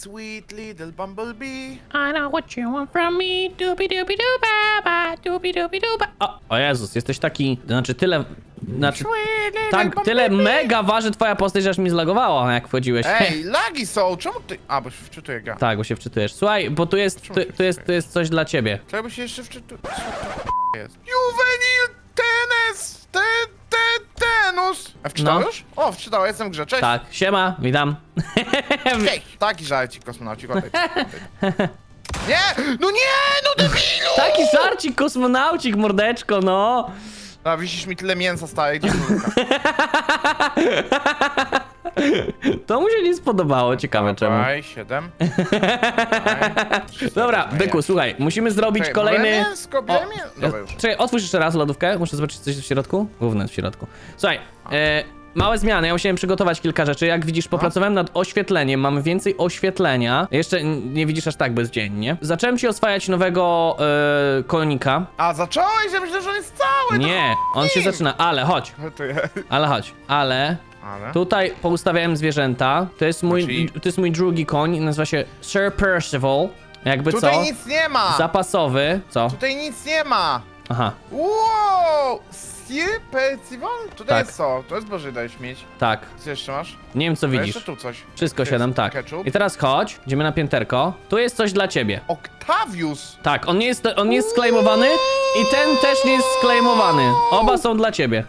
sweet little bumblebee. I know what you want from me. Doobie doobie doo ba. Doobie doobie doo ba. O, o Jezus, jesteś taki, znaczy tyle, znaczy Sweet little tak, tyle bumblebee. mega waży twoja postać, że aż mi zlagowała, jak wchodziłeś. Ej, lagi są, czemu ty... A, bo się wczytuję gra. Tak, bo się wczytujesz. Słuchaj, bo tu jest, tu, tu jest, tu jest coś dla ciebie. Czemu by się jeszcze wczytu... Co to jest? Juvenil tenis! Te, te, tenus! A wczytał No. już? O, wczytał, jestem w grze, cześć! Tak, siema, witam. Cześć! Taki żarcik kosmonauci, odejdź. Nie! No nie! No debilu! Taki żarcik, kosmonaucik, mordeczko, no. A wisisz mi tyle mięsa stare, gdzie kurka? To mu się nie spodobało, ciekawe czemu. Dawaj, siedem. Dobra, byku, słuchaj, musimy zrobić Czekaj, kolejny... mięsko, białe mię- Dobra, już. Czekaj, otwórz jeszcze raz lodówkę, muszę zobaczyć coś w środku. Główne w środku. Słuchaj, e, małe zmiany, ja musiałem przygotować kilka rzeczy. Jak widzisz, popracowałem nad oświetleniem, mamy więcej oświetlenia. Jeszcze nie widzisz aż tak bezdziennie. Zacząłem ci oswajać nowego e, konika. A, zacząłeś? Ja myślę, że on jest cały! Nie, on się zaczyna, ale chodź, ale chodź, ale... Ale? Tutaj poustawiałem zwierzęta. To jest mój, Czyli- to jest mój drugi koń, nazywa się Sir Percival. Jakby Tutaj co? nic nie ma! Zapasowy. Co? Tutaj nic nie ma! Aha, Wow! Sir Percival? Tutaj Tak. jest co? To jest Boże, dajesz mieć. tak. Co jeszcze masz? Nie wiem co widzisz. jeszcze tu coś. Wszystko To siadam, tak. Ketchup. I teraz chodź, idziemy na pięterko. Tu jest coś dla ciebie. Octavius! Tak, on nie jest, on nie jest sklejmowany i ten też nie jest sklejmowany. Oba są dla ciebie.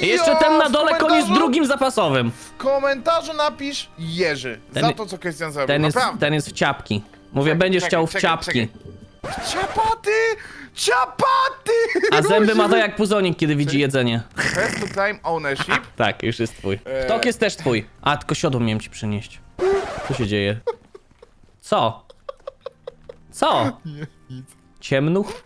I jeszcze ten na dole koń jest drugim zapasowym. W komentarzu napisz Jerzy. Ten- za to, co Krystian zrobił. Ten jest, ten jest w ciapki. Mówię, Czekaj, będziesz czekaj, chciał w czekaj, ciapki. czekaj. Ciapaty! Ciapaty! A zęby ma to jak puzonik, kiedy widzi jedzenie. Press to claim ownership. Tak, już jest twój. Eee. Tok jest też twój. A, tylko siodło miałem ci przynieść. Co się dzieje? Co? Co? Ciemnuch?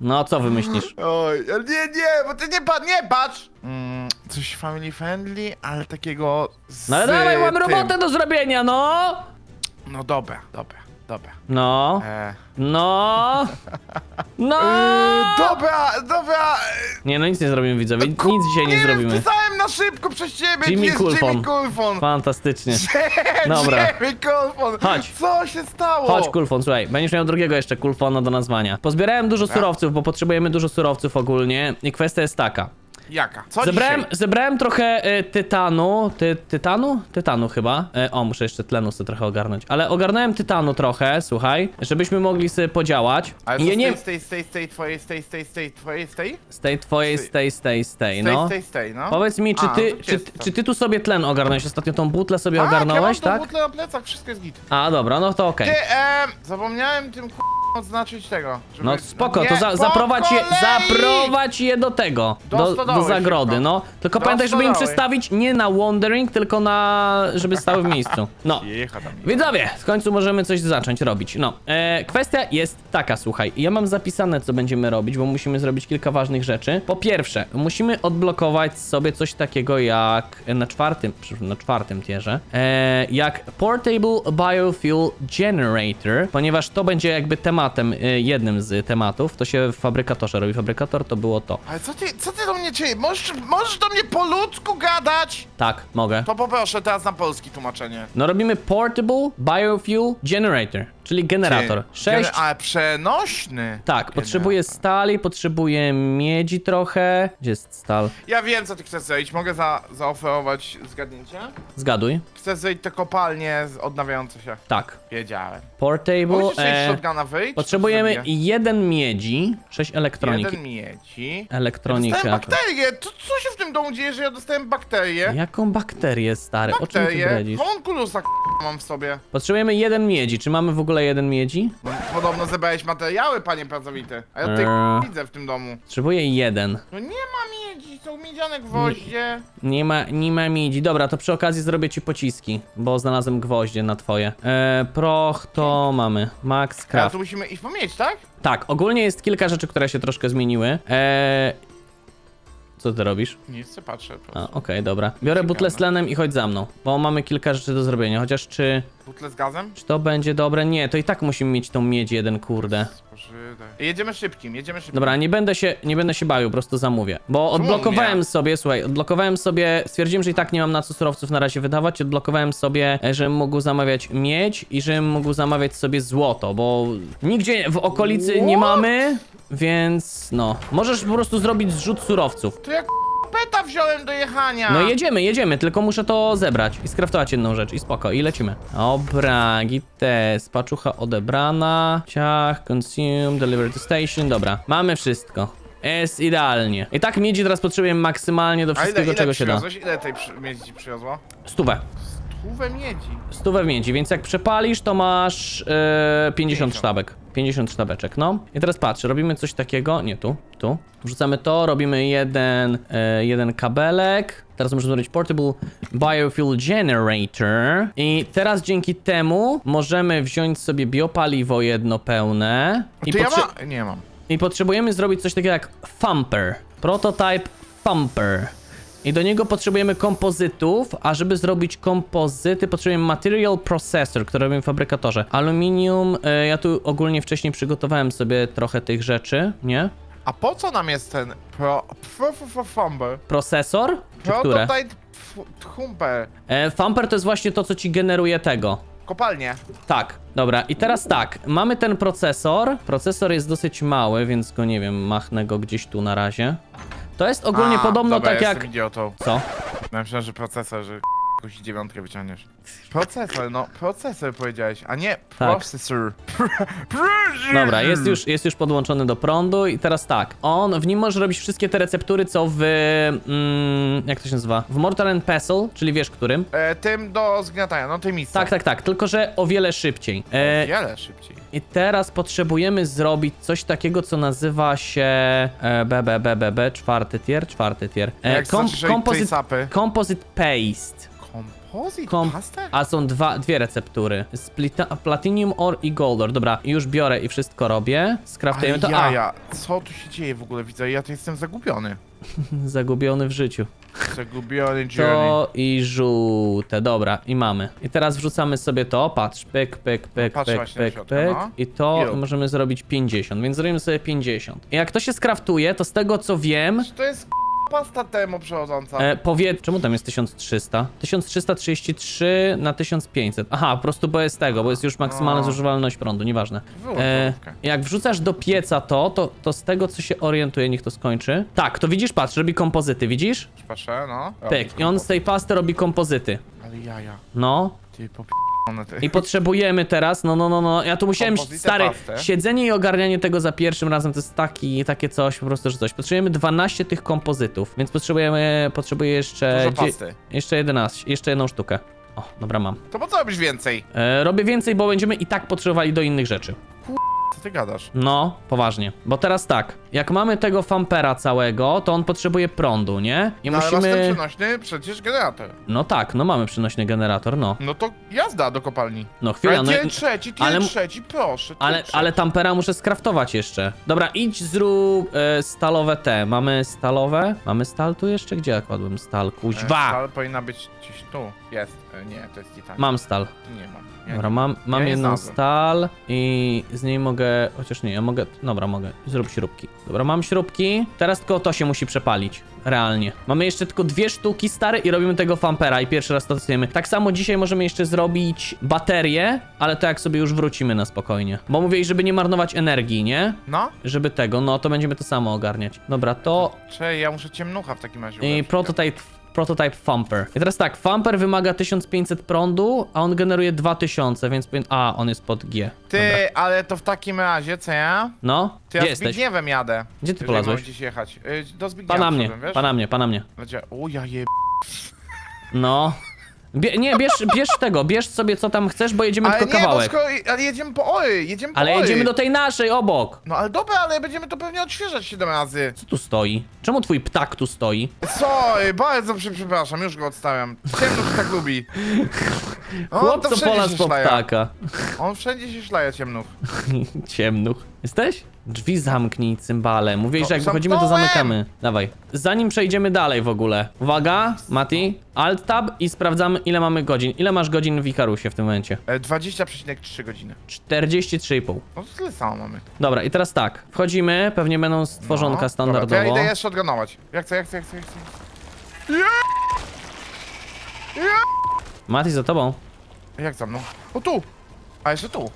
No, co wymyślisz? Oj, ale nie, nie, bo ty nie patrz, nie patrz! Mm, coś family friendly, ale takiego z No ale dawaj, mam tym. robotę do zrobienia, no! No dobra, dobra, dobra. No, E, no, no! yy, dobra, dobra. Nie, no nic nie zrobimy, widzowie. Nic dzisiaj nie zrobimy. Wpisałem na szybko przez ciebie, Jimmy jest. Jimmy Coulfon. Fantastycznie. Dobra. Jimmy Coulfon. Chodź. Co się stało? Chodź, Kulfon, słuchaj, będziesz miał drugiego jeszcze Kulfona do nazwania. Pozbierałem dużo surowców, bo potrzebujemy dużo surowców ogólnie i kwestia jest taka. Jaka? Co Zebrałem, dzisiaj? zebrałem trochę e, tytanu. Ty, tytanu? Tytanu chyba. E, o, muszę jeszcze tlenu sobie trochę ogarnąć. Ale ogarnąłem tytanu trochę, słuchaj, żebyśmy mogli sobie podziałać. Ale I ja nie... z tej, z tej, z tej, twojej, z tej, z tej, z tej, twojej, z tej? Z tej twojej, z tej, z tej, z tej, no. z tej, z tej, no. Powiedz mi, czy A, ty, czy, jest to. czy ty tu sobie tlen ogarnąłeś? Ostatnio tą butlę sobie Tak, ogarnąłeś, ja mam tak? tą butlę na plecach, wszystko jest git. A, dobra, no to okej. Ty, em, zapomniałem tym k***, odznaczyć tego. Żeby... No spoko, nie, to za, po zaprowadź, je, kolei! zaprowadź je do tego, Do do, do stodoły zagrody, szybko. no. Tylko Do pamiętaj, żeby im stodoły. przestawić nie na wandering, tylko na... żeby stały w miejscu. No. Jecha tam. Widzowie, w końcu możemy coś zacząć robić. No, e, kwestia jest taka, słuchaj, ja mam zapisane, co będziemy robić, bo musimy zrobić kilka ważnych rzeczy. Po pierwsze, musimy odblokować sobie coś takiego jak na czwartym, przepraszam, na czwartym tierze, e, jak Portable Biofuel Generator, ponieważ to będzie jakby tematem, e, jednym z tematów, to się w fabrykatorze robi. Fabrykator to było to. Ale co ty, co ty do mnie czynisz? Możesz, możesz do mnie po ludzku gadać? Tak, mogę. To poproszę teraz na polski tłumaczenie. No robimy Portable Biofuel Generator, czyli generator. Ty, 6 Ale przenośny. Tak, potrzebuję stali, potrzebuję miedzi trochę. Gdzie jest stal? Ja wiem, co ty chcesz zrobić. Mogę za, zaoferować zgadnięcie? Zgaduj. Chcesz zrobić te kopalnie z- odnawiające się. Tak. Wiedziałem. Portable. Musisz E, shotguna wyjść? potrzebujemy czy jeden miedzi, sześć elektroniki. Jeden miedzi. Elektronika. Dostałem bakterię! Co, co się w tym domu dzieje, że ja dostałem bakterię? Jaką bakterię, stary? O czym ty Bakterię? bredzisz? Mam w sobie. Potrzebujemy jeden miedzi. Czy mamy w ogóle jeden miedzi? No, Podobno zebrałeś materiały, panie pracowity. A ja tutaj Eee. k- widzę w tym domu. Potrzebuję jeden. No nie ma miedzi, są miedziane gwoździe. Nie ma, nie ma miedzi. Dobra, to przy okazji zrobię ci pociski, bo znalazłem gwoździe na twoje. E, proch to mamy. Max A Craft. tu musimy iść po miedź, tak? Tak, ogólnie jest kilka rzeczy, które się troszkę zmieniły. Eee... Co ty robisz? Nic, co patrzę. po A, prostu. okej, dobra. Biorę butlę z tlenem i chodź za mną, bo mamy kilka rzeczy do zrobienia. Chociaż czy, Butle z gazem? czy to będzie dobre? Nie, to i tak musimy mieć tą miedź jeden, kurde. Jedziemy szybkim, jedziemy szybkim. Dobra, nie będę się, nie będę się bawił, po prostu zamówię. Bo odblokowałem nie? sobie, słuchaj, odblokowałem sobie, stwierdziłem, że i tak nie mam na co surowców na razie wydawać, odblokowałem sobie, e, żebym mógł zamawiać miedź i żebym mógł zamawiać sobie złoto, bo nigdzie w okolicy nie What? mamy, więc no, możesz po prostu zrobić zrzut surowców. To jak peta wziąłem do jechania. No jedziemy, jedziemy, tylko muszę to zebrać i skraftować jedną rzecz i spoko, i lecimy. Dobra, gites, paczucha odebrana, ciach, consume, deliver to station, dobra, mamy wszystko. Jest idealnie. I tak miedzi teraz potrzebujemy maksymalnie do A ile, wszystkiego, ile czego się da. przywiozłeś? Ile tej przy... miedzi ci przywiozło? Stówę. Stówę miedzi. Stówę w miedzi, więc jak przepalisz, to masz e, 50 50. sztabek. 50 sztabeczek, no. I teraz patrz, robimy coś takiego, nie tu, tu. Wrzucamy to, robimy jeden, e, jeden kabelek. Teraz możemy zrobić Portable Biofuel Generator. I teraz dzięki temu możemy wziąć sobie biopaliwo jedno pełne. I, ja potrze- ma... Nie mam. I potrzebujemy zrobić coś takiego jak Thumper. Prototype Thumper. I do niego potrzebujemy kompozytów, a żeby zrobić kompozyty potrzebujemy Material Processor, który robimy w fabrykatorze. Aluminium, e, ja tu ogólnie wcześniej przygotowałem sobie trochę tych rzeczy, nie? A po co nam jest ten pro... pro, pro, pro Fumber? Procesor? Czy które? Prototype f- Humper. E, Thumper to jest właśnie to, co ci generuje tego. Kopalnie. Tak, dobra, i teraz tak, mamy ten procesor. Procesor jest dosyć mały, więc go nie wiem, machnę go gdzieś tu na razie. To jest ogólnie A, podobno dobra, tak jestem jak. idiotą. Co? Ja myślałem, że procesor, że jakąś dziewiątkę wyciągniesz. Procesor, no, procesor powiedziałeś, a nie processor. Dobra, jest już, jest już podłączony do prądu i teraz tak, on, w nim możesz robić wszystkie te receptury, co w, mm, jak to się nazywa, w Mortar and Pestle, czyli wiesz którym. E, tym do zgniatania, no tym. Tak, tak, tak, tylko że o wiele szybciej. E, Wiele szybciej. I teraz potrzebujemy zrobić coś takiego, co nazywa się e, BBBBB, czwarty tier, czwarty tier. E, Jak znaczy, sapy. composite paste. Composite Kom-? A są dwa, dwie receptury. Splita, platinum or i goldor. Dobra, już biorę i wszystko robię. Skraftujemy to. A, jaja, co tu się dzieje w ogóle, widzę, ja tu jestem zagubiony. zagubiony w życiu. Zagubiony journey. To i żółte, dobra, i mamy. I teraz wrzucamy sobie to, patrz, pyk, pyk, pyk, patrz pyk, właśnie na pyk, środku, pyk. no. I to możemy zrobić 50, więc zrobimy sobie 50. I jak to się skraftuje, to z tego co wiem, To jest pasta temu przechodząca. e, powie... Czemu tam jest 1300? 1333 na 1500. Aha, po prostu bo jest tego, bo jest już maksymalna No. zużywalność prądu, nieważne. Wyłącz E, jak wrzucasz do pieca to, to, to z tego co się orientuję, niech to skończy. Tak, to widzisz, patrz, robi kompozyty, widzisz? Patrzę, no. Pyk, i on z tej pasty robi kompozyty. Ale jaja, No, ty ty. I potrzebujemy teraz, no, no, no, no, ja tu musiałem, Kompozytę stary, pastę. siedzenie i ogarnianie tego za pierwszym razem to jest taki, takie coś, po prostu, że coś. Potrzebujemy 12 tych kompozytów, więc potrzebujemy, potrzebuję jeszcze... Dużo dzie- pasty. Jeszcze 11, jeszcze jedną sztukę. O, dobra, mam. To po co robisz więcej? E, robię więcej, bo będziemy i tak potrzebowali do innych rzeczy. Co ty gadasz? No, poważnie. Bo teraz tak, jak mamy tego fampera całego, to on potrzebuje prądu, nie? I No, ale masz ten musimy... przenośny przecież generator. No tak, no mamy przynośny generator, no. No to jazda do kopalni. No chwila, Ale no... tier trzeci, tier ale- trzeci, proszę. Ale, trzeci. ale tampera muszę skraftować jeszcze. Dobra, idź zrób e, stalowe te. Mamy stalowe? Mamy stal tu jeszcze? Gdzie ja kładłem stal? E, Kuźwa! Stal powinna być gdzieś tu. Jest. E, Nie, to jest titan. Mam stal. Nie mam. Nie. Dobra, mam, mam Ja nie jedną znalazłem. stal i z niej mogę... Chociaż nie, ja mogę... Dobra, mogę. Zrób śrubki. Dobra, mam śrubki. Teraz tylko to się musi przepalić. Realnie. Mamy jeszcze tylko dwie sztuki stare i robimy tego fampera i pierwszy raz to testujemy. Tak samo dzisiaj możemy jeszcze zrobić baterię, ale to jak sobie już wrócimy na spokojnie. Bo mówię, żeby nie marnować energii, nie? No? Żeby tego, no to będziemy to samo ogarniać. Dobra, to Czej, ja muszę ciemnucha w takim razie i ulepszyć. prototype, prototype Thumper. I teraz tak, Thumper wymaga 1500 prądu, a on generuje 2000, więc. A, on jest pod G. Ty, Dobra. ale to w takim razie, co ja? No, To gdzie ja z jesteś? Zbigniewem jadę. Gdzie ty Jeżeli polazłeś? mam gdzieś jechać. Y, Do Zbigniewa Pana mnie, wszedłem, wiesz? pana mnie, pana mnie. Będzie, o ja je... No. Bie, nie, bierz, bierz tego, bierz sobie co tam chcesz, bo jedziemy Ale tylko nie, kawałek. skoro... Ale jedziemy po Ory, jedziemy po Ale Ory. jedziemy do tej naszej, obok. No ale dobra, ale będziemy to pewnie odświeżać 7 razy. Co tu stoi? Czemu twój ptak tu stoi? Sorry, bardzo prze- przepraszam, już go odstawiam. Ciemno tak lubi. O, Chłop, to co wszędzie pola się szlaja. ptaka. On wszędzie się szlaje ciemnów. Ciemnuch. Jesteś? Drzwi zamknij, cymbale. Mówiłeś, No, że jak wychodzimy, to zamknąłem! zamykamy. Dawaj. Zanim przejdziemy dalej w ogóle. Uwaga, Mati. Alt tab i sprawdzamy, ile mamy godzin. Ile masz godzin w Ikarusie w tym momencie? E, 20,3 godziny. 43,5. No to tyle samo mamy. Dobra, i teraz tak. Wchodzimy, pewnie będą stworzonka No, standardowo. Dobra, to ja idę jeszcze odganować. Jak chcę, jak chcę, jak chcę, jak chcę. Mati, za tobą. Jak za mną? O tu! A jeszcze tu.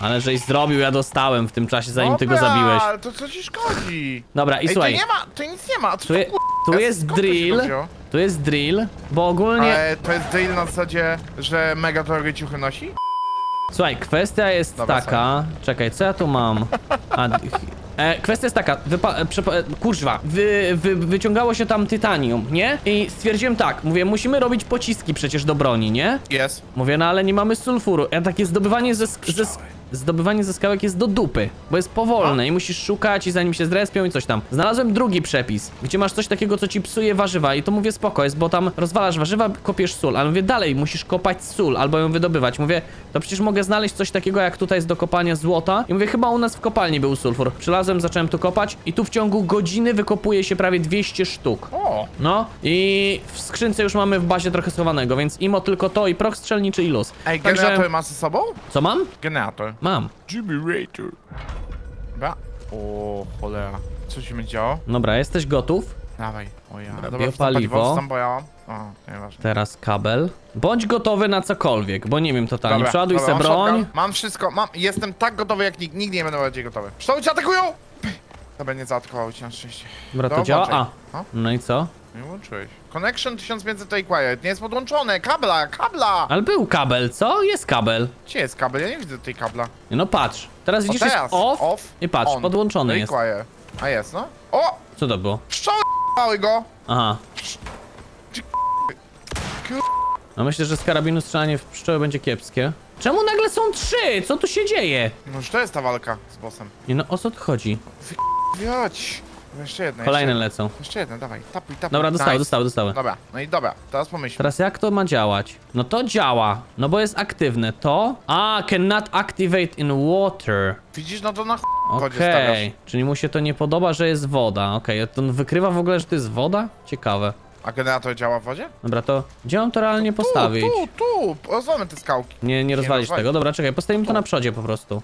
Ale żeś zrobił, ja dostałem w tym czasie, zanim ty go Dobra, zabiłeś. ale to co ci szkodzi? Dobra, i Ej, słuchaj. tu nie ma, tu nic nie ma. Co Tu, je, to kur... tu jest skąd to się drill. wzięło? Tu jest drill, bo ogólnie... Ale to jest drill na zasadzie, że mega drogie ciuchy nosi? Słuchaj, kwestia jest Dobra, taka. Czekaj, co ja tu mam? A, e, kwestia jest taka, wypa- e, przepa- e, kurwa, wy, wy, wyciągało się tam tytanium, nie? I stwierdziłem tak, mówię, musimy robić pociski przecież do broni, nie? Jest. Mówię, no ale nie mamy sulfuru. A takie zdobywanie ze, sk- ze, sk- zdobywanie ze skałek jest do dupy, bo jest powolne i musisz szukać i zanim się zrespią i coś tam. Znalazłem drugi przepis, gdzie masz coś takiego, co ci psuje warzywa i to mówię spoko jest, bo tam rozwalasz warzywa, kopiesz sól, ale mówię dalej, musisz kopać sól albo ją wydobywać. Mówię, to przecież mogę znaleźć coś takiego jak tutaj jest do kopania złota i mówię, chyba u nas w kopalni był sulfur. Przylazłem, zacząłem tu kopać i tu w ciągu godziny wykopuje się prawie 200 sztuk. O! No i w skrzynce już mamy w bazie trochę schowanego, więc imo tylko to i proch strzelniczy i luz. Ej, Także- generator ma ze sobą? Co mam? Generator. Mam. Generator. Dobra. O, cholera. Co się będzie działo? Dobra, jesteś gotów? Dawaj. O ja. Dobra, Dobra, biopaliwo. Tam. O, nieważne. Teraz kabel. Bądź gotowy na cokolwiek, bo nie wiem totalnie. Przeładuj dobra, se mam broń. shotgun, Mam wszystko, mam, jestem tak gotowy jak nikt, nigdy nie będę bardziej gotowy. Pszczoły cię atakują! Dobra, nie zaatakowały cię na szczęście. Dobra, to No, działa. A, O? no i co? Nie włączyłeś. Connection 1500 required. Nie jest podłączone. Kabla, kabla! Ale był kabel, co? Jest kabel. Gdzie jest kabel? Ja nie widzę tej kabla. No patrz. Teraz O, widzisz jest teraz. off, off i patrz, on. podłączony jest. Require. A jest, no. O! Co to było? Pszczoły go! Aha. No myślę, że z karabinu strzelanie w pszczoły będzie kiepskie. Czemu nagle są trzy? Co tu się dzieje? No już to jest ta walka z bossem. Nie no, o co tu chodzi? Wiać. Jeszcze jedna. Kolejne jeszcze, lecą. Jeszcze jedna, dawaj. Tapuj, tapuj. Dobra, dostały, Nice. dostały, dostały. Dobra, no i dobra. Teraz pomyśl. Teraz jak to ma działać? No to działa, no bo jest aktywne. To? A, cannot activate in water. Widzisz, no to na ch... Okej, stawiasz. czyli mu się to nie podoba, że jest woda. Okej, to on wykrywa w ogóle, że to jest woda? Ciekawe. A generator działa w wodzie? Dobra, to gdzie mam to realnie postawić? Tu, tu, tu. Rozwalmy te skałki. Nie, nie rozwalisz rozwalić. tego. Dobra, czekaj, postawimy to Tu. na przodzie po prostu.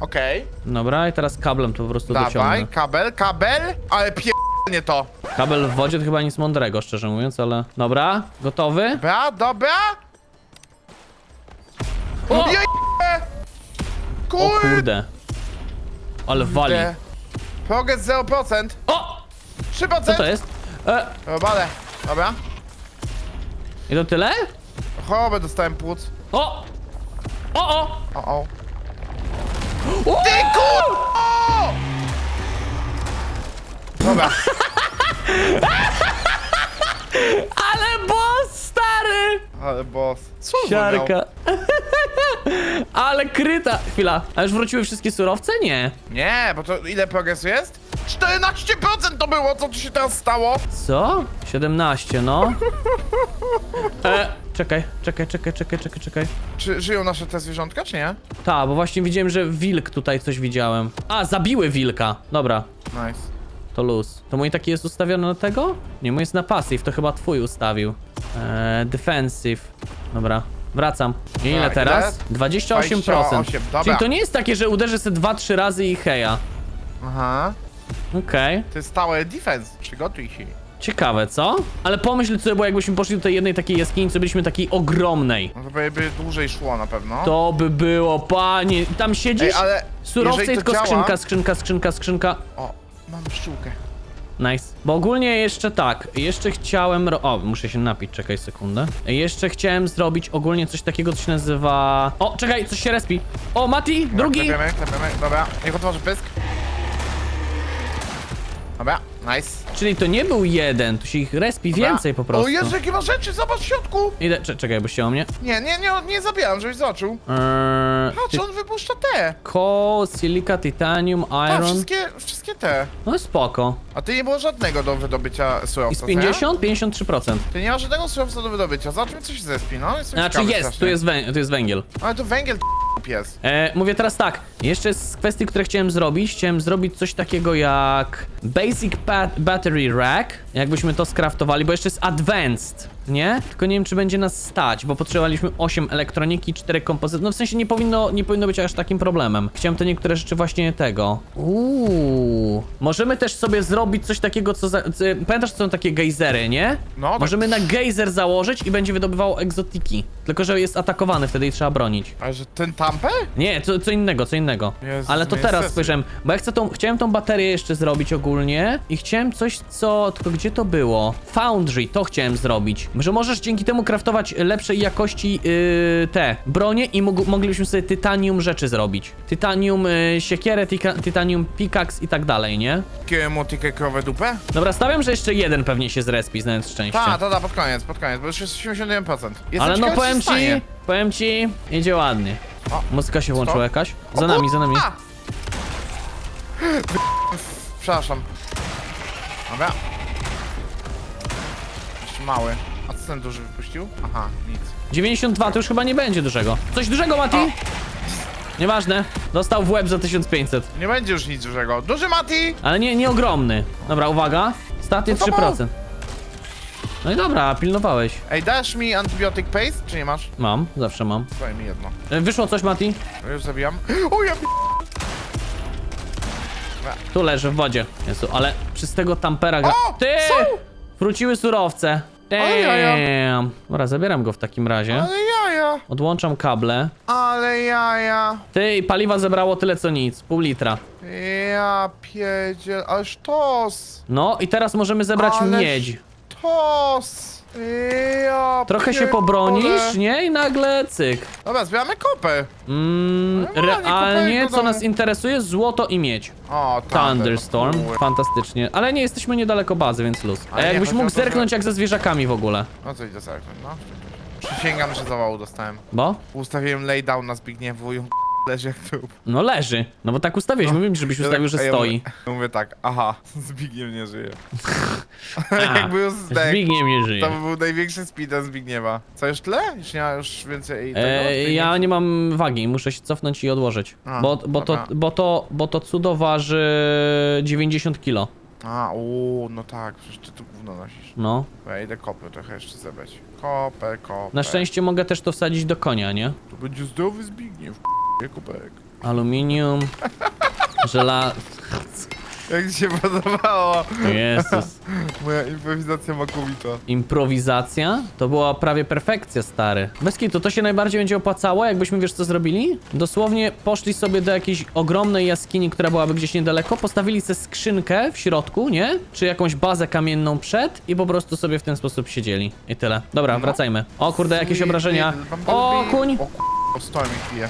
Okej. Dobra, i teraz kablem to po prostu Dawaj, dociągnę. kabel, kabel, ale pier... nie to. Kabel w wodzie to chyba nic mądrego, szczerze mówiąc, ale... Dobra, gotowy? Dobra, dobra. O! Jej! O kurde. Ale wali. Progress 0%. O! 3%. Co to jest? E, Dobra, dobra. i to tyle? Chorobę dostałem płuc. O! O, o! O, o. Ty kur... O! Dobra. Ale boss, stary! Ale boss. Co on Siarka. Ale kryta. Chwila, a już wróciły wszystkie surowce? Nie. Nie, bo to ile progresu jest? 14% to było, co tu się teraz stało? Co? 17, no. E, czekaj, czekaj, czekaj, czekaj, czekaj, czekaj. Czy żyją nasze te zwierzątka, czy nie? Ta, bo właśnie widziałem, że wilk tutaj coś widziałem. A, zabiły wilka. Dobra, Nice. to luz. To mój taki jest ustawiony na tego? Nie, mój jest na passive, to chyba twój ustawił. Eee, defensive. Dobra, wracam. I ile Tak, teraz? ile? 28%. 28, dobra. Czyli to nie jest takie, że uderzy sobie 2-3 razy i heja. Aha. Okej. To jest stałe defense. Przygotuj się. Ciekawe, co? Ale pomyśl sobie, bo jakbyśmy poszli do tej jednej takiej jaskini, co byliśmy takiej ogromnej. No to by, dłużej szło na pewno. To by było, panie. Tam siedzisz? Ej, ale Surowce i jeżeli to tylko działa... skrzynka, skrzynka, skrzynka, skrzynka. O, mam pszczółkę. Nice. Bo ogólnie jeszcze tak, jeszcze chciałem. ro- O, muszę się napić, czekaj sekundę. Jeszcze chciałem zrobić ogólnie coś takiego, co się nazywa. O, czekaj, coś się respi. O, Mati, drugi! Klepiemy, klepiemy. Dobra, niech otworzy pysk. Dobra, nice. Czyli to nie był jeden, tu się ich respi Dobra. więcej po prostu. O Jezu, jakie ma rzeczy, zobacz w środku. Idę, cze- czekaj, bo się o mnie. Nie, nie, nie, nie zabieram, żebyś zobaczył. Eee, Patrz, on wypuszcza te. Coal, silica, titanium, A, iron. wszystkie, wszystkie te. No spoko. A ty nie było żadnego do wydobycia I surowca, z co nie? 50? 53%. Ty nie masz żadnego surowca do wydobycia. Zobaczmy, co się zespi, no. Jestem Znaczy ciekawy jest, strasznie. tu jest, tu jest węgiel. Ale tu węgiel pies. E, mówię teraz tak, jeszcze z kwestii, które chciałem zrobić, chciałem zrobić coś takiego jak Basic ba Battery Rack, jakbyśmy to skraftowali, bo jeszcze jest Advanced, nie? Tylko nie wiem, czy będzie nas stać, bo potrzebowaliśmy 8 elektroniki, 4 kompozyty, no w sensie nie powinno, nie powinno być aż takim problemem. Chciałem te niektóre rzeczy właśnie tego. Uuu. Możemy też sobie zrobić coś takiego, co, za, pamiętasz, co są takie gejzery, nie? No, tak. Możemy na gejzer założyć i będzie wydobywał egzotiki. Tylko, że jest atakowany wtedy i trzeba bronić. Ale że ten tamper? Nie, co, co innego, co innego. Jezus, Ale to mnie teraz spojrzałem, bo ja chcę tą, chciałem tą baterię jeszcze zrobić ogólnie i chciałem coś, co, tylko gdzie to było? Foundry, to chciałem zrobić. Że możesz dzięki temu kraftować lepszej jakości yy, te bronie i moglibyśmy sobie tytanium rzeczy zrobić. Tytanium yy, siekierę, tytanium pickaxe i tak dalej, nie? Jakie multikekowe dupę? Dobra, stawiam, że jeszcze jeden pewnie się zrespi, znając szczęście. Ta, to da, pod koniec, pod koniec, bo już jest 81%. Jestem Ale no ciekawy, co powiem się ci, stanie. powiem ci, idzie ładnie. O, Muzyka się włączyła jakaś? O Za nami, za nami. kurwa! Przepraszam. Dobra. Jeszcze mały. Co ten duży wypuścił? Aha, nic. 92 to już chyba nie będzie dużego. Coś dużego, Mati? O. Nieważne. Dostał w łeb za 1500. Nie będzie już nic dużego. Duży Mati! Ale nie, nie ogromny. Dobra, uwaga. Co to 3%. No i dobra, pilnowałeś. Ej, dasz mi antibiotic paste, czy nie masz? Mam, zawsze mam. Daj mi jedno. E, Wyszło coś, Mati? No Już zabijam. O ja Tu leży w wodzie. Jezu, ale przez tego tampera gra... O! Ty! Są! Wróciły surowce. Ale jaja. Damn. Dobra, zabieram go w takim razie. Ale jaja! Odłączam kable. Ale jaja! Ty, paliwa zebrało tyle co nic. Pół litra. Ja pierdziel, ale sztos! No i teraz możemy zebrać Ale miedź. Sztos! Ja Trochę się pierdolę. pobronisz, nie? I nagle cyk. Dobra, zbieramy kopę. Mm, Normalnie realnie, kupuję co nas interesuje, złoto i miedź. O, Thunder. Thunderstorm, Kur- fantastycznie. Ale nie jesteśmy niedaleko bazy, więc luz. A Ale nie, jakbyś chodzi mógł o to, że- zerknąć jak ze zwierzakami w ogóle. No co idę sobie, no. Przysięgam, że zawału dostałem. Bo? Ustawiłem laydown na Zbigniewu i on leży jak trup. No leży. No bo tak ustawiłeś, mówiłem, żebyś Ja ustawił, tak- że a ja stoi. Mówię, ja mówię tak, aha, Zbigniew nie żyje. Jakby już zdech, Zbigniew nie to żyje. by był największy speedrun Zbigniewa. Co, już tyle? Już nie ma już więcej tego? E, Tej- ja nie mam wagi, muszę się cofnąć i odłożyć. A, Bo, bo, to, dobra. bo, to, bo to cudo waży 90 kilo. A, uuu, no tak, przecież ty tu gówno nosisz. No. Ja idę kopy trochę jeszcze zebrać. Kopę, kopę. Na szczęście mogę też to wsadzić do konia, nie? To będzie zdrowy Zbigniew, k***a, Aluminium, żela... Jak ci się podobało Jezus. moja improwizacja makowita. Improwizacja? To była prawie perfekcja, stary. Bez kitu, to się najbardziej będzie opłacało, jakbyśmy wiesz co zrobili? Dosłownie poszli sobie do jakiejś ogromnej jaskini, która byłaby gdzieś niedaleko, postawili sobie skrzynkę w środku, nie? Czy jakąś bazę kamienną przed i po prostu sobie w ten sposób siedzieli. I tyle. Dobra, No. wracajmy. O kurde, jakieś obrażenia. O, kuń! O stoi mi pije.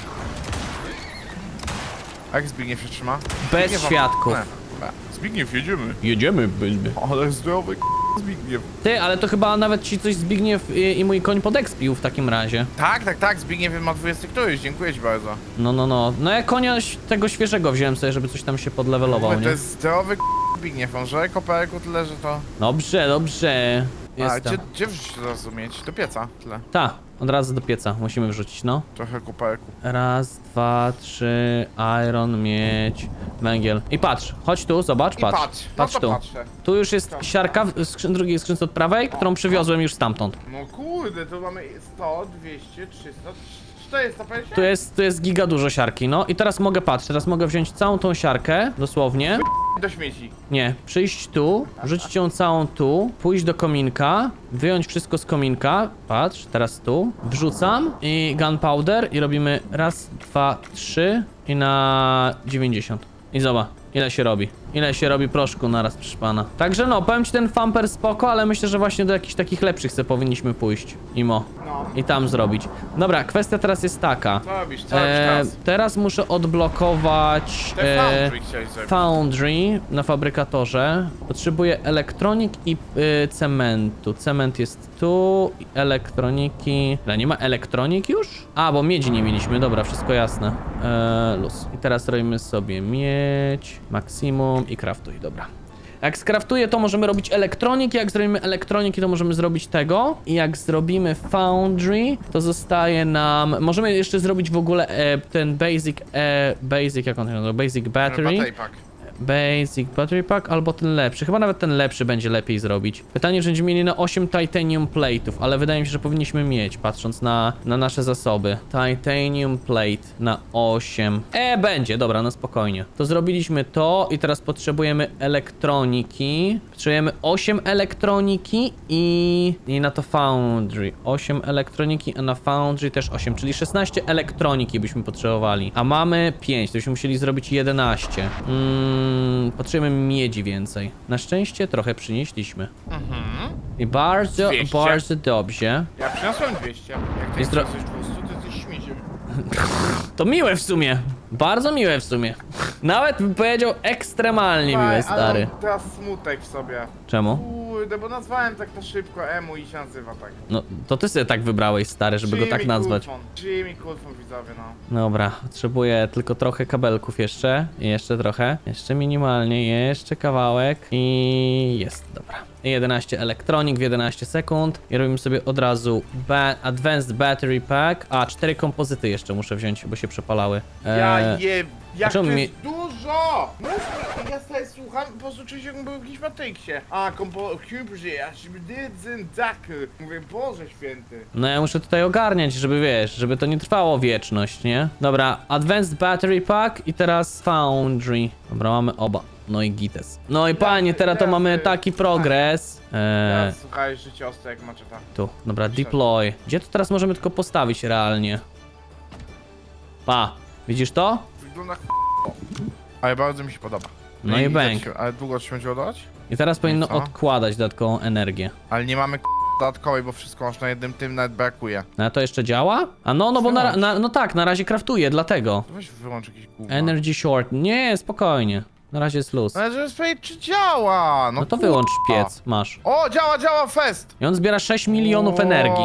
A jak Zbigniew się trzyma? Bez Zbigniew- świadków. Nie. Zbigniew, jedziemy. Jedziemy, byśmy. Ale zdrowy k***a, Zbigniew. Ty, ale to chyba nawet ci coś Zbigniew i, i mój koń podekspił w takim razie. Tak, tak, tak, Zbigniew ma 20 któryś, dziękuję ci bardzo. No, no, no. No ja konia ś- tego świeżego wziąłem sobie, żeby coś tam się podlewelował, nie? to jest zdrowy k***a, Zbigniew, on żre koperku tyle, że to... Dobrze, dobrze. A, Jestem. gdzie, gdzie wrzucić to rozumieć? Do pieca, tyle. Ta, od razu do pieca musimy wrzucić, no. Trochę koperku. Raz, dwa, trzy, iron, miedź, węgiel. I patrz, chodź tu, zobacz, I patrz. patrz, no to tu. patrzę. Tu już jest siarka w skrzyn, drugiej skrzynce od prawej, którą przywiozłem już stamtąd. No kurde, tu mamy 100, 200, 300, 450? Tu jest, tu jest giga dużo siarki, no. I teraz mogę, patrz, teraz mogę wziąć całą tą siarkę, dosłownie. Do śmieci. Nie, przyjść tu, rzucić ją całą tu, pójść do kominka, wyjąć wszystko z kominka, patrz, teraz tu, wrzucam i gunpowder i robimy raz, dwa, trzy i na 90. I zobacz, ile się robi. Ile się robi proszku naraz, proszę pana. Także no, powiem ci ten famper spoko, ale myślę, że właśnie do jakichś takich lepszych se powinniśmy pójść. Imo. No. I tam zrobić. Dobra, kwestia teraz jest taka. Co robisz? Co robisz E, teraz? teraz muszę odblokować Te e, foundry chciałeś zrobić. Foundry na fabrykatorze. Potrzebuję elektronik i y, cementu. Cement jest tu, i elektroniki. Ale nie ma elektronik już? A, bo miedzi nie mieliśmy, dobra, wszystko jasne. E, luz. I teraz robimy sobie miedź, maksimum i craftuj, dobra. Jak skraftuję, to możemy robić elektronik. Jak zrobimy elektroniki, to możemy zrobić tego. I jak zrobimy foundry, to zostaje nam. Możemy jeszcze zrobić w ogóle e, ten basic. E, basic, jak on się nazywa? Basic battery. Battery pack. Basic battery pack albo ten lepszy. Chyba nawet ten lepszy będzie lepiej zrobić. Pytanie, czy będziemy mieli na 8 titanium plate'ów, ale wydaje mi się, że powinniśmy mieć, patrząc na, na nasze zasoby. Titanium plate na 8. E, będzie, dobra, no spokojnie. To zrobiliśmy to i teraz potrzebujemy elektroniki. Potrzebujemy 8 elektroniki i, i na to foundry. 8 elektroniki, a na foundry też 8, czyli 16 elektroniki byśmy potrzebowali. A mamy 5, to byśmy musieli zrobić 11. Mm, potrzebujemy miedzi więcej. Na szczęście trochę przynieśliśmy. Mhm. I bardzo, 200. bardzo dobrze. Ja przyniosłem 200. Jak ty Jest dro- przyniosłeś 200, to jesteś śmieciem. To miłe w sumie. Bardzo miłe w sumie. Nawet bym powiedział ekstremalnie miłe, Ale stary. mam teraz smutek w sobie. Czemu? Kurde, bo nazwałem tak na szybko Emu i się nazywa tak. No, to ty sobie tak wybrałeś, stary, żeby go tak nazwać. Coulson. Jimmy Coulson, widzowie, no. Dobra, potrzebuję tylko trochę kabelków jeszcze. Jeszcze trochę. Jeszcze minimalnie, jeszcze kawałek. I jest, dobra. I 11 elektronik w 11 sekund. I robimy sobie od razu ba Advanced Battery Pack. A, cztery kompozyty jeszcze muszę wziąć, bo się przepalały. Ja Eee, je... Jak to czemu mi- jest dużo! Mów mi, ja sobie słucham, po prostu czuję się jakbym był w jakimś Matrixie. A, kompo... Kubrze, ja się dydzyn. Mówię, Boże święty. No ja muszę tutaj ogarniać, żeby wiesz, żeby to nie trwało wieczność, nie? Dobra, Advanced Battery Pack i teraz Foundry. Dobra, mamy oba. No i Gites. No i panie, teraz to mamy taki progres. Eee, Teraz słuchaj, życie ostre jak maczeta. tu, dobra, deploy. Gdzie to teraz możemy tylko postawić realnie? Pa, widzisz to? Wygląda ch... Ale bardzo mi się podoba. No i bęk. ci- Ale długo ci będzie ładować? I teraz powinno co? odkładać dodatkową energię. Ale nie mamy dodatkowej, bo wszystko masz na jednym tym, nawet brakuje. No a to jeszcze działa? A no, no bo na, na, no tak, na razie kraftuję, dlatego. Weź wyłącz jakiś gówno. Energy short. Nie, spokojnie. Na razie jest luz. Ale żeby sprawdzić, czy działa! No, No to kurwa. wyłącz piec, masz. O, działa, działa, fest! I on zbiera 6 milionów O, energii.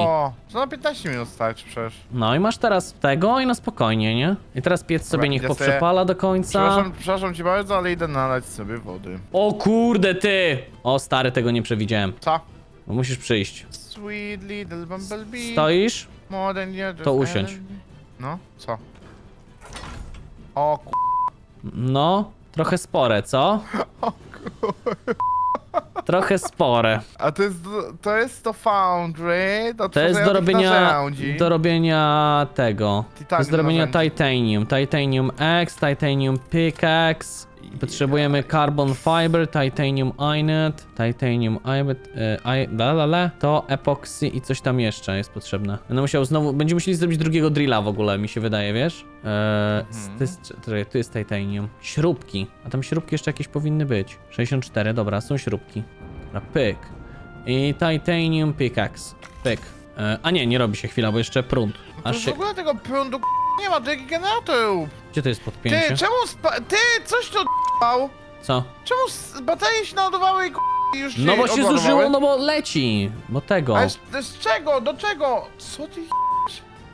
To na 15 minut starczy przecież. No i masz teraz tego i na spokojnie, nie? I teraz piec sobie Dobra, niech ja sobie- poprzepala do końca. Przepraszam, przepraszam cię bardzo, ale idę nalać sobie wody. O kurde ty! O stary, tego nie przewidziałem. Co? No musisz przyjść. Sweet little bumblebee. Stoisz? More than you To usiądź. No, co? O k... No, trochę spore, co? Trochę spore. A to jest, do- to jest to foundry, do To jest do robienia, do robienia tego. To Titanium jest do robienia narzędzi. titanium. Titanium X, titanium pickaxe. Potrzebujemy carbon fiber, titanium inet, titanium inet, e, la la la. To epoxy i coś tam jeszcze jest potrzebne. Będę musiał znowu, będziemy musieli zrobić drugiego drilla w ogóle, mi się wydaje, wiesz? Eee, Mhm. to jest, czekaj, tu jest titanium. Śrubki. A tam śrubki jeszcze jakieś powinny być. 64, dobra, są śrubki. Dobra, pyk. I titanium pickaxe. Pyk. E, a nie, nie robi się chwila, bo jeszcze prąd. Aż się... w ogóle tego prądu k- nie ma, to jaki generator. Gdzie to jest podpięcie? Ty, czemu spa... Ty, coś tu d***ał? Co? Czemu s- baterie się naładowały i k- i już No bo się odładowały? zużyło, no bo leci. Bo tego. Ale z, z czego? Do czego? Co ty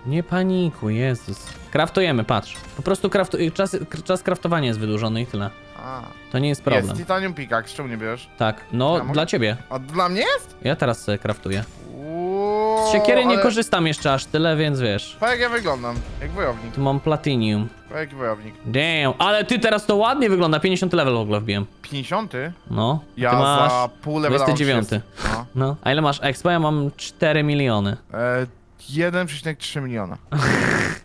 Nie panikuj, Jezus. Kraftujemy, patrz. Po prostu kraftu... czas, czas kraftowania jest wydłużony i tyle. A, To nie jest problem. jest titanium pickaxe, czemu nie bierzesz? Tak, no Ja mogę- dla ciebie. A dla mnie jest? Ja teraz sobie kraftuję. Uuu, Z siekiery nie ale... korzystam jeszcze aż tyle, więc wiesz. Pa jak ja wyglądam? Jak wojownik. Tu mam platinium. Jak wojownik. Damn, ale ty teraz to ładnie wygląda. 50 level w ogóle wbiłem. 50? No. Ja ty masz... za pół levela mam 29. 30. No. No. A ile masz expo? Ja mam 4 miliony. E, 1,3 miliona.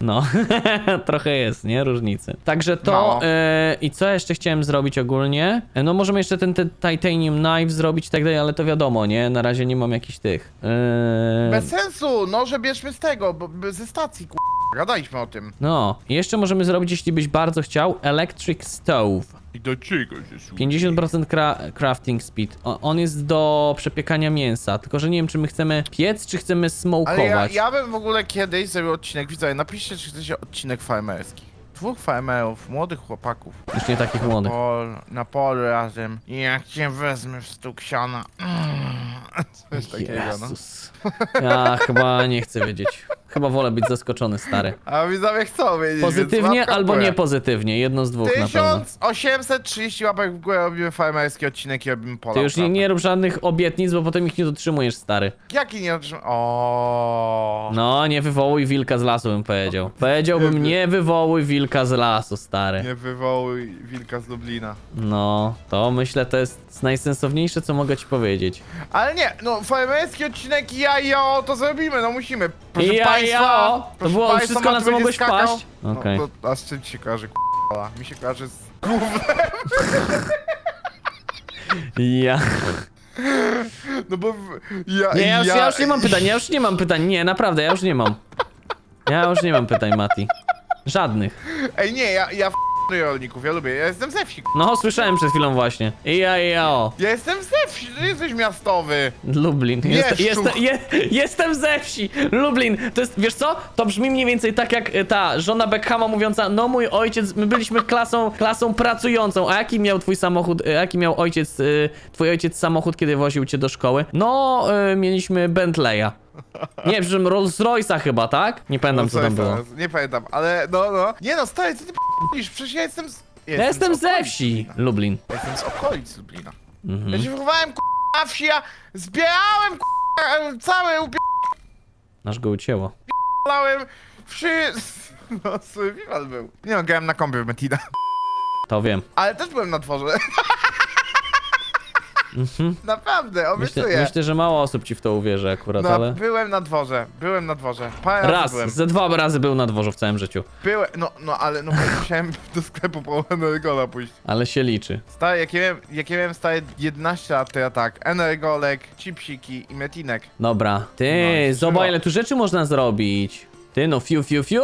No, trochę jest, nie? Różnicy. Także to. No. e, I co jeszcze chciałem zrobić ogólnie? E, No, możemy jeszcze ten, ten titanium knife zrobić i tak dalej, ale to wiadomo, nie? Na razie nie mam jakichś tych. E, Bez sensu, no że bierzmy z tego, bo, bo ze stacji, ku... Gadaliśmy o tym. No, i jeszcze możemy zrobić, jeśli byś bardzo chciał, electric stove. I do czego się służy? 50% cra crafting speed. O, on jest do przepiekania mięsa, tylko że nie wiem, czy my chcemy piec, czy chcemy Ale ja, smokować. ja bym w ogóle kiedyś zrobił odcinek, widzowie, napiszcie, czy chcecie odcinek farmerski. Dwóch farmerów, młodych chłopaków. Już nie takich młodych. Pol, na polu razem. I jak cię wezmę w stuk siana. Mm. Coś takiego, no. Jezus. Ja chyba nie chcę wiedzieć. Chyba wolę być zaskoczony, stary. A widzowie chcą wiedzieć, Pozytywnie więc łapka w albo górę. nie pozytywnie, jedno z dwóch na pewno. 1830 łapek w górę robimy farmerski odcinek i robimy pola. Ty już nie, nie rób żadnych obietnic, bo potem ich nie dotrzymujesz, stary. Jaki nie otrzymał? O. No, nie wywołuj wilka z lasu, bym powiedział. Powiedziałbym, nie wywołuj wilka z lasu, stary. Nie wywołuj wilka z Lublina. No, to myślę, to jest najsensowniejsze, co mogę ci powiedzieć. Ale nie, no farmerski odcinek ja i o to zrobimy, no musimy. Proszę Ja, państwa, ja. To proszę było państwa, wszystko, na Matt co będzie mogłeś skakał. wpaść? Okej. No to, a z czym ci się kojarzy k***a? Mi się kojarzy z gównem. Ja. No bo w- ja, Nie, ja już, ja, ja już nie mam pytań, ja już nie mam pytań. Nie, naprawdę, ja już nie mam. Ja już nie mam pytań, Mati. Żadnych. Ej nie, ja, ja f*** rolników, ja lubię, ja jestem ze wsi. k***. No, słyszałem przed chwilą właśnie. Ja, ja, o. Ja jestem ze wsi, ty jesteś miastowy. Lublin. Jest, Mieszczuch. jest, je, jestem ze wsi. Lublin. To jest, wiesz co? To brzmi mniej więcej tak jak y, ta żona Beckhama mówiąca, no mój ojciec, my byliśmy klasą, klasą pracującą. A jaki miał twój samochód, y, jaki miał ojciec, y, twój ojciec samochód, kiedy woził cię do szkoły? No, mieliśmy Bentleya. Nie, przepraszam, Rolls Royce'a chyba, tak? Nie pamiętam, co tam było. Nie pamiętam, ale no, no. Nie no, stary, co ty p***isz? Przecież ja jestem z... Ja jestem ze okolic wsi. Lublina. Lublin. Jestem z okolic Lublina. Mhm. Ja się wychowałem k***a wsi, ja zbierałem k***a całe Nasz go ucięło. upierdalałem wsi... No, survival był. Nie no, grałem na kompie w Metina. To wiem. Ale też byłem na dworze. Naprawdę, Mhm. Myślę, obiecuję. myślę, że mało osób ci w to uwierzy akurat, No, ale... byłem na dworze, byłem na dworze. Parę razy Raz, byłem. ze dwa razy był na dworzu w całym życiu. Byłem, no, no ale no musiałem do sklepu po Energola pójść. Ale się liczy. Stary, jak ja miałem, jak ja miałem stary 11 lat, to ja tak, Energolek, chipsiki i metinek. Dobra. Ty, No zobacz ile tu rzeczy można zrobić. Ty, no fiu, fiu, fiu,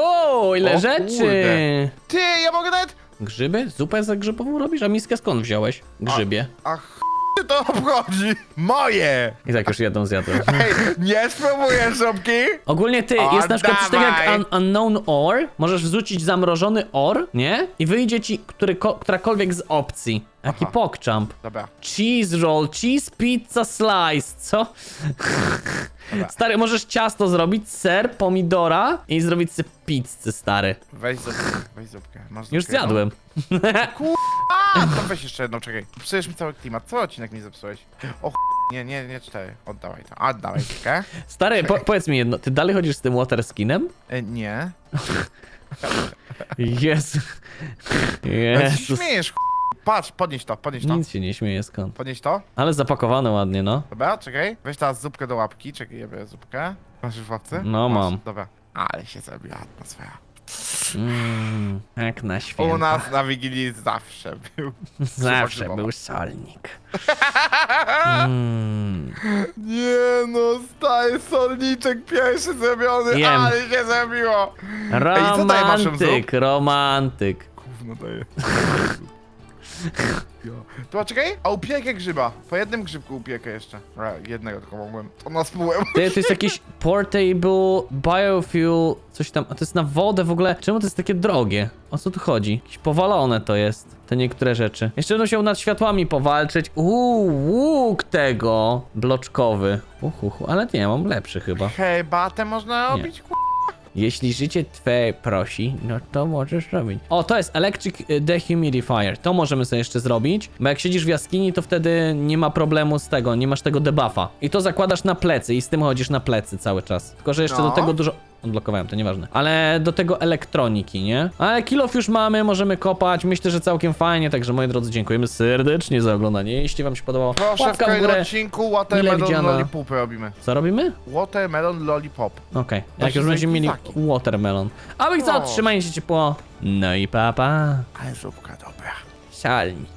ile O rzeczy. kurde. Ty, ja mogę nawet... Grzyby? Zupę za grzybową robisz? A miskę skąd wziąłeś? Grzybie. Ach, ty to obchodzi? Moje! I tak już jedną zjadłem. Ej, nie spróbujesz żubki? Ogólnie ty, O, jest na przykład coś takiego jak dawaj. un unknown ore, możesz wrzucić zamrożony or, nie? I wyjdzie ci który, którakolwiek z opcji. Jaki Aha. pokczamp. Dobra. Cheese roll, cheese pizza slice, co? Dobra. Stary, możesz ciasto zrobić, ser, pomidora i zrobić sobie pizzę, stary. Weź zupkę, weź zupkę. Masz Już zupkę, zjadłem. No? Weź jeszcze jedną, czekaj. Psujesz mi cały klimat. Co odcinek mi zepsułeś? O ch... Nie, nie, nie cztery. Oddawaj to. Oddawaj zupkę. Stary, po, powiedz mi jedno, ty dalej chodzisz z tym water skinem? E, nie. Jezu. Ale się Jezus. śmiejesz, ch... Patrz, podnieś to, podnieś to. Nic się nie śmieje skąd. Podnieś to. Ale zapakowane ładnie, no. Dobra, czekaj. Weź teraz zupkę do łapki. Czekaj, ja biorę zupkę. Masz już w łapce? No, Masz. mam. Dobra. Ale się zrobiła atmosfera. Mm, jak na święta. U nas na Wigilii zawsze był. Zawsze był solnik. Mm. Nie no, stary solniczek pierwszy zrobiony, Jem. ale się zrobiło. Ej, co daje Romantyk, romantyk. Gówno daje. To czekaj, a upiekę grzyba. Po jednym grzybku upiekę jeszcze. Dobra, jednego tylko mogłem. To na spółem. Ty, to jest jakiś portable biofuel, coś tam, a to jest na wodę w ogóle. Czemu to jest takie drogie? O co tu chodzi? Jakieś powalone to jest, te niektóre rzeczy. Jeszcze będą się nad światłami powalczyć. Uuu, łuk tego, bloczkowy. Uhuhu, ale nie, mam lepszy chyba. Herbatę można robić. Jeśli życie twe prosi, no to możesz robić. O, to jest Electric Dehumidifier. To możemy sobie jeszcze zrobić, bo jak siedzisz w jaskini, to wtedy nie ma problemu z tego, nie masz tego debuffa. I to zakładasz na plecy i z tym chodzisz na plecy cały czas. Tylko, że jeszcze No. do tego dużo... Odblokowałem, to nieważne. Ale do tego elektroniki, nie? Ale kilof już mamy, możemy kopać. Myślę, że całkiem fajnie, także moi drodzy, dziękujemy serdecznie za oglądanie. Jeśli wam się podobało, Proszę w łapka w kolejnym górę. odcinku Watermelon widziana. Lollipopy robimy. Co robimy? Watermelon Lollipop. Okej, jak się już będziemy mieli zajmie watermelon. A wy co, O. trzymajcie się ciepło. No i papa. Ale zupka dobra. Szalnicze.